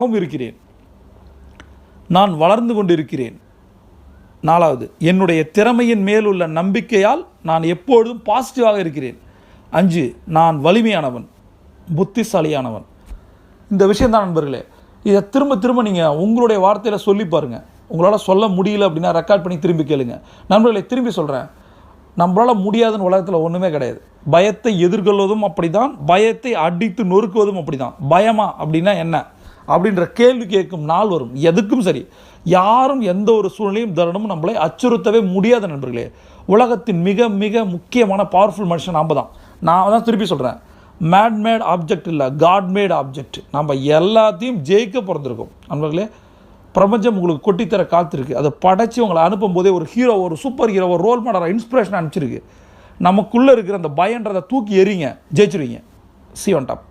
வும் இருக்கிறேன். நான் வளர்ந்து கொண்டிருக்கிறேன். நாலாவது என்னுடைய திறமையின் மேல் உள்ள நம்பிக்கையால் நான் எப்பொழுதும் பாசிட்டிவாக இருக்கிறேன். அஞ்சு நான் வலிமையானவன் புத்திசாலியானவன். இந்த விஷயந்தான் நண்பர்களே இதை திரும்ப திரும்ப நீங்கள் உங்களுடைய வார்த்தையில் சொல்லி பாருங்கள் உங்களால் சொல்ல முடியல அப்படின்னா ரெக்கார்ட் பண்ணி திரும்பி கேளுங்க. நண்பர்களை திரும்பி சொல்கிறேன் நம்மளால் முடியாதுன்னு உலகத்தில் ஒன்றுமே கிடையாது. பயத்தை எதிர்கொள்வதும் அப்படிதான் பயத்தை அடித்து நொறுக்குவதும் அப்படிதான். பயமா அப்படின்னா என்ன? அப்படின்ற கேள்வி கேட்கும் நாள் வரும். எதுக்கும் சரி. யாரும் எந்த ஒரு சூழ்நிலையும் தருணமும் நம்மளை அச்சுறுத்தவே முடியாத நண்பர்களே. உலகத்தின் மிக மிக முக்கியமான பவர்ஃபுல் மனுஷன் நாம் தான். நான் தான் திருப்பி சொல்கிறேன் மேட்மேட் ஆப்ஜெக்ட் இல்லை காட்மேட் ஆப்ஜெக்ட் நம்ம எல்லாத்தையும் ஜெயிக்க பிறந்திருக்கோம். நண்பர்களே பிரபஞ்சம் உங்களுக்கு கொட்டித்தர காத்திருக்கு. அதை படைச்சி உங்களை அனுப்பும் போதே ஒரு ஹீரோ ஒரு சூப்பர் ஹீரோ ஒரு ரோல் மாடலாக இன்ஸ்பிரேஷன் அனுப்பிச்சிருக்கு. நமக்குள்ளே இருக்கிற அந்த பயன்றதை தூக்கி எறிங்க ஜெயிச்சிருவீங்க. C one top